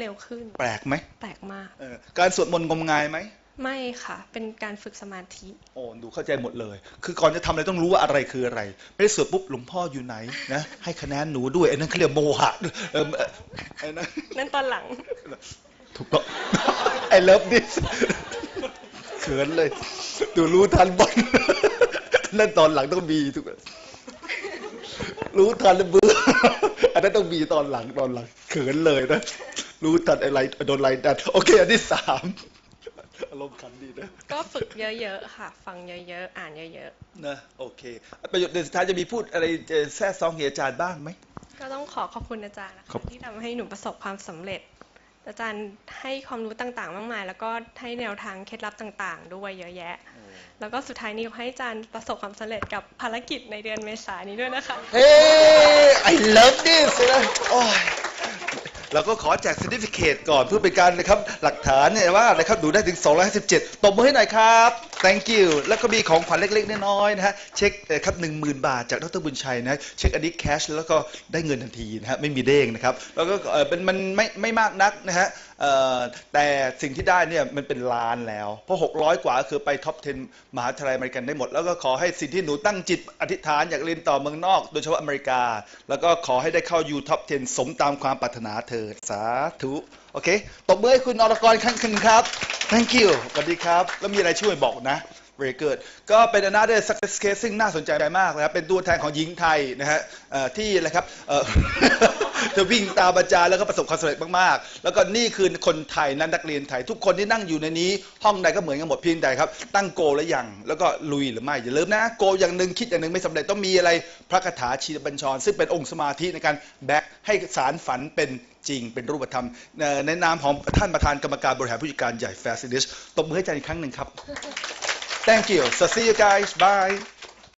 เร็วขึ้น แปลกไหมแปลกมาก เออการสวดมนต์งมงายไหม ไม่ค่ะ เป็นการฝึกสมาธิ โอ้ดูเข้าใจหมดเลย คือก่อนจะทำอะไรต้องรู้ว่าอะไรคืออะไร ไม่ได้สวดปุ๊บหลวงพ่ออยู่ไหนนะ ให้คะแนนหนูด้วยไอ้นั่นเขาเรียกโมหะเออไอ้นั่นนั่นตอนหลัง ถูกต้อง I love this เขินเลย ดูรู้ทันบอลนั่นตอนหลังต้องมีทุกคน รู้ทันแล้วเบื่ออันนั้นต้องมีตอนหลังตอนหลังเขินเลยนะ รู้ทันอะไรโดนไลดันโอเค อันที่สามอารมณ์ขันดีนะก็ฝึกเยอะๆค่ะ ฟังเยอะๆ อ่านเยอะนะโอเค ประโยชน์เดือนสุดท้ายจะมีพูดอะไรเอ่อแทรกซองเหตุอาจารย์บ้างไหมๆก็ต้องขอขอบคุณอาจารย์นะครัคะบที่ทำให้หนูประสบความสำเร็จ อาจารย์ให้ความรู้ต่างๆ มากมาย แล้วก็ให้แนวทางเคล็ดลับต่างๆ ด้วยเยอะแยะ แล้วก็สุดท้ายนี้ขอให้อาจารย์ประสบความสำเร็จกับภารกิจในเดือนเมษายนนี้ด้วยนะคะเฮ้ I love this นะโอ้ยเราก็ขอแจก certificate ก่อนเพื่อเป็นการนะครับหลักฐานเนี่ยว่านะครับดูได้ถึง 257ตบมือให้หน่อยครับ thank you แล้วก็มีของขวัญเล็ก ๆ น้อยๆนะฮะ เช็คเอ่อครับ10,000บาทจากดรบุญชัยนะ เช็คอันนี้ cash แล้วก็ได้เงินทันทีนะฮะ ไม่มีเด้งนะครับ แล้วก็เออเป็นมันไม่ไม่มากนักนะฮะแต่สิ่งที่ได้เนี่ยมันเป็นล้านแล้ว เพราะ 600 กว่าคือไปท็อป 10 มหาวิทยาลัยอเมริกันได้หมด แล้วก็ขอให้สิ่งที่หนูตั้งจิตอธิษฐานอยากเรียนต่อเมืองนอก โดยเฉพาะอเมริกา แล้วก็ขอให้ได้เข้ายูท็อป 10 สมตามความปรารถนาเถิดสาธุ โอเค ตบมือให้คุณอรกรครั้งคุณครับ thank you สวัสดีครับ แล้วมีอะไรช่วยบอกนะ very good ก็เป็น another success case ซึ่งน่าสนใจมากนะครับ เป็นตัวแทนของหญิงไทยนะฮะที่อะไรครับเอ่อเธอวิ่งตามอาจารย์แล้วก็ประสบความสำเร็จมากๆ แล้วก็นี่คือคนไทยนั่นนักเรียนไทย ทุกคนที่นั่งอยู่ในนี้ ห้องใดก็เหมือนกันหมดเพียงใดครับ ตั้งโกแล้วยัง แล้วก็ลุยหรือไม่ อย่าลืมนะ โกอย่างหนึ่งคิดอย่างหนึ่งไม่สำเร็จต้องมีอะไรพระคาถาชีบัญชร ซึ่งเป็นองค์สมาธิในการแบกให้สารฝันเป็นจริง เป็นรูปธรรม ในนามของท่านประธานกรรมการบริหารผู้จัดการใหญ่ f a s i l i s ตบมือให้อาจารย์อีกครั้งหนึ่งครับ Thank you. So see you guys. Bye.